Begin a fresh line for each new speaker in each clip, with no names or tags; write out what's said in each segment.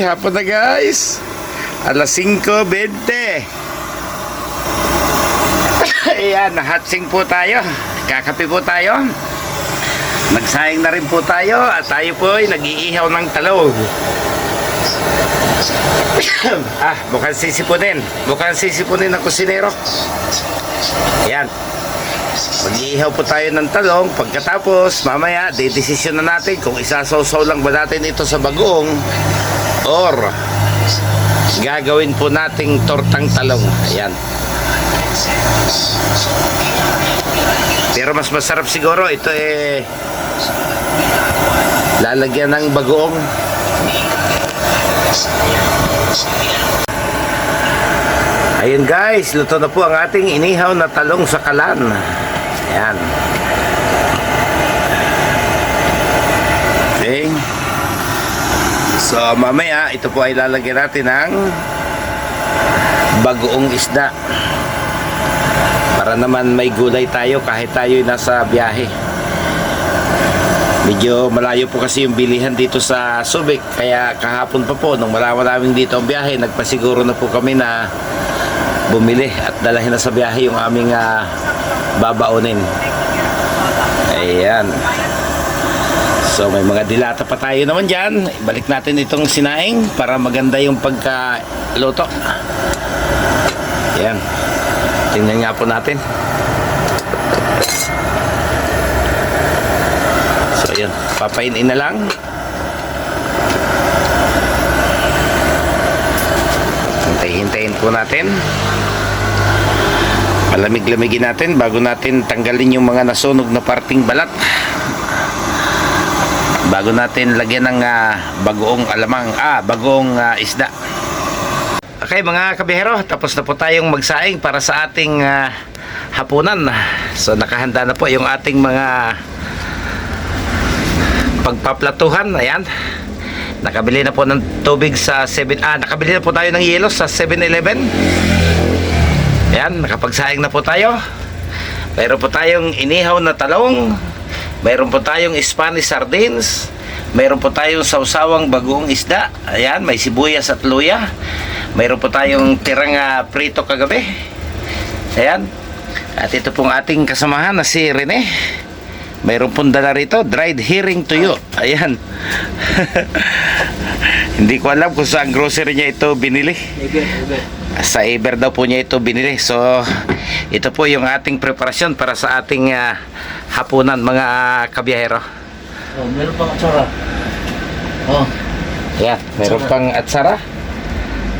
hapon na guys. Alas 5.20. Ayan, nahatsing po tayo. Kakape po tayo. Nagsayang na rin po tayo at tayo po ay nag-iihaw ng talog. ah, mukhang sisipunin. Mukhang sisipunin ng kusinero. Ayan. Mag-iihaw po tayo ng talong. Pagkatapos, mamaya, didesisyon na natin kung isasawsaw lang ba natin ito sa bagoong or gagawin po nating tortang talong. Ayan. Pero mas masarap siguro ito eh lalagyan ng bagoong. Ayun guys, luto na po ang ating inihaw na talong sa kalan. Ayan. Okay. So mamaya, ito po ay lalagyan natin ng bagoong isda. Para naman may gulay tayo kahit tayo nasa biyahe. Medyo malayo po kasi yung bilihan dito sa Subic. Kaya kahapon pa po, nung wala namin dito ang biyahe, nagpasiguro na po kami na bumili at dalahin na sa biyahe yung aming ah, babaunin. Ayan. So may mga dilata pa tayo naman dyan. Ibalik natin itong sinaing para maganda yung pagkaluto. Ayan. Tingnan nga po natin. So ayan, papainin na lang. Hintay-hintayin po natin. Malamig-lamigin natin bago natin tanggalin yung mga nasunog na parting balat. Bago natin lagyan ng ah, bagoong alamang, ah, bagoong ah, isda. Okay mga kabihero, tapos na po tayong magsaing para sa ating ah, hapunan. So nakahanda na po yung ating mga pagpaplatuhan. Ayan. Nakabili na po ng tubig sa 7 ah nakabili na po tayo ng yelo sa 7-Eleven. Ayan, nakapagsaing na po tayo. Mayroon po tayong inihaw na talong. Mayroon po tayong Spanish sardines. Mayroon po tayong sausawang bagoong isda. Ayan, may sibuyas at luya. Mayroon po tayong tirang ah, prito kagabi. Ayan. At ito pong ating kasamahan na si Rene. Mayroon pong dala rito, dried hearing to you. Ayan. Hindi ko alam kung saan grocery niya ito binili. Sa Eber daw po niya ito binili. So, ito po yung ating preparasyon para sa ating ah, hapunan mga ah, kabiyahero.
Oh, meron pang atsara. Oh,
Ayan, meron pang atsara.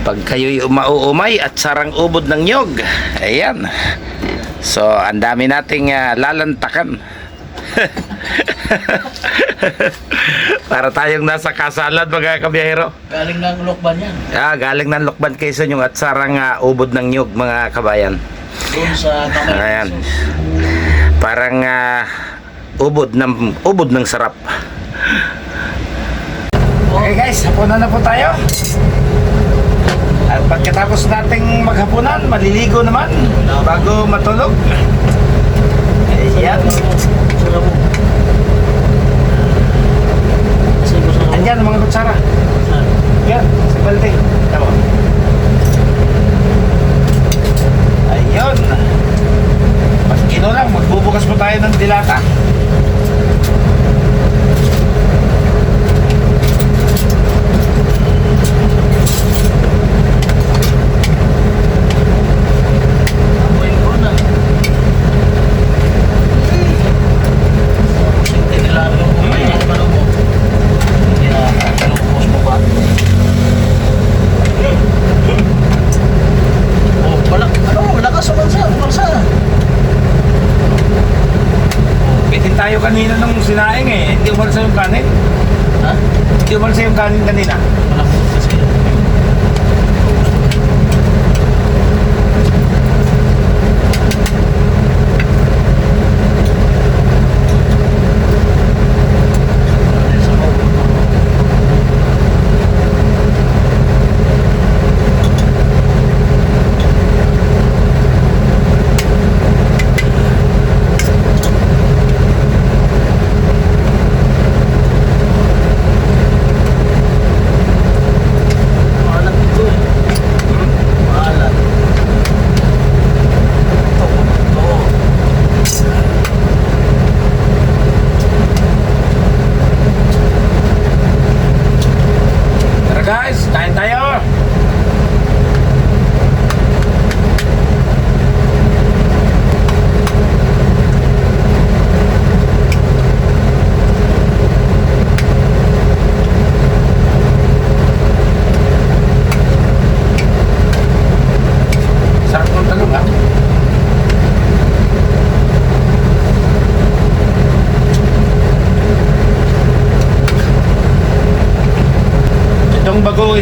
Pag kayo'y umauumay at sarang ubod ng nyog. Ayan. So, ang dami nating ah, lalantakan. Para tayong nasa kasalan mga kabiyahero.
galing ng lokban yan.
Ah, galing ng Lokban Quezon yung at sarang ah, ubod ng nyog mga kabayan.
Doon sa kamay.
Ayan. Parang ah, ubod ng ubod ng sarap. Okay guys, hapunan na po tayo. At pagkatapos nating maghapunan, maliligo naman bago matulog. Ayan.
Atsara mo. Kasi ko sa
Andyan ang mga kutsara. Yan, sa balde. Tama. Ayun. Pag kino lang, magbubukas po tayo ng dilata.
Amoy ko na. Sinte nila yung kumay niya. Ano mo? Kaya, kalungkos mo ba? Oh, wala. Ano? Lakas umansa. Umansa.
Bitin tayo kanina nung sinaing eh. Hindi umalsa yung kanin.
Ha?
Hindi umalsa yung kanin kanina.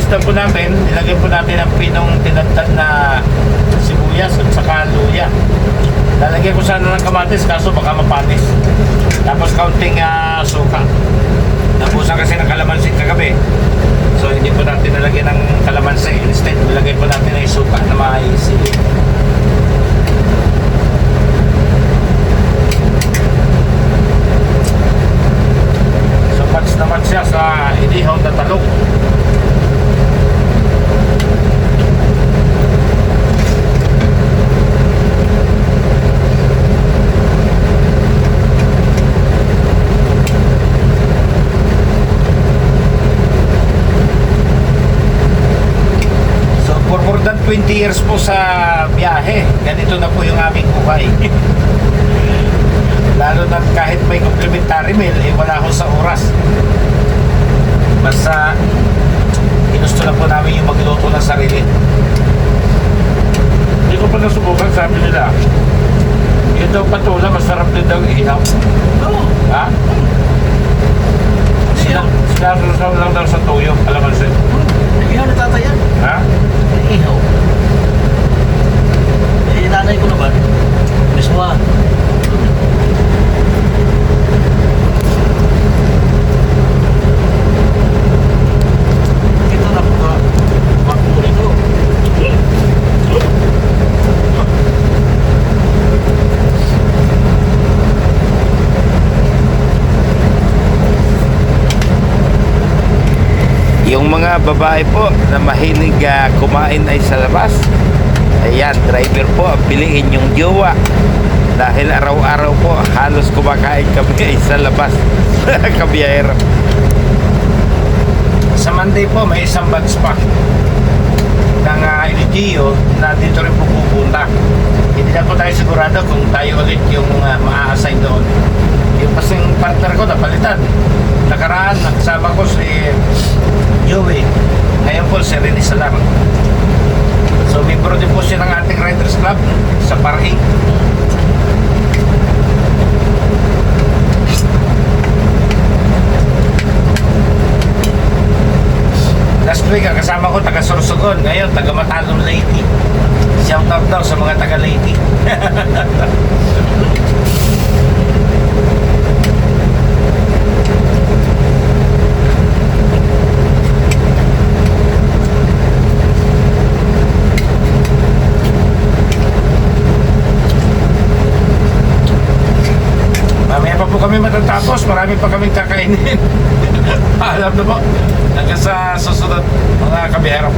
Isda po natin, ilagay po natin ang pinong tinatad na sibuyas at saka luya. Lalagyan ko sana ng kamatis kaso baka mapatis. Tapos kaunting ah, suka. Nabusan kasi ng kalamansi kagabi. So hindi po natin nalagyan ng kalamansi. Instead, nilagay po natin ng suka na may sili. So match na match siya sa inihaw na talong. So for more than 20 years po sa biyahe, ganito na po yung aming buhay. Lalo na kahit may complimentary meal, eh wala ako sa oras. Basta ginusto na po namin yung magluto ng sarili. Hindi ko pa nasubukan, sabi nila. Yun daw patula, masarap din daw ihaw.
Oo.
Ha?
Sila.
Sinasasaw lang daw sa tuyo, alamansin.
Ihaw na tatay yan.
Ha?
Ihaw. Eh, nanay ko naman. Mismo ah. Ito na po ka. Makuli ko.
Mga babae po na mahilig ah, kumain ay sa labas. Ayan, driver po, piliin yung jowa. Dahil araw-araw po, halos kumakain kami ay sa labas. Kabiyahero. Sa Monday po, may isang batch pa ng uh, LGU na dito rin po pupunta. Hindi na po tayo sigurado kung tayo ulit yung uh, maa-assign doon. Yung kasing partner ko napalitan. Nakaraan, nakasama ko si Joey. Ngayon po si Rene Salam. So, membro din po siya ng ating Riders Club sa Paraing. Last week, ang kasama ko taga Sorsogon. Ngayon, taga Matalon Lady. Shout out daw sa mga taga Lady. Mamaya pa po kami matatapos. Marami pa kaming kakainin. Alam na po. Hanggang sa susunod mga kabihero.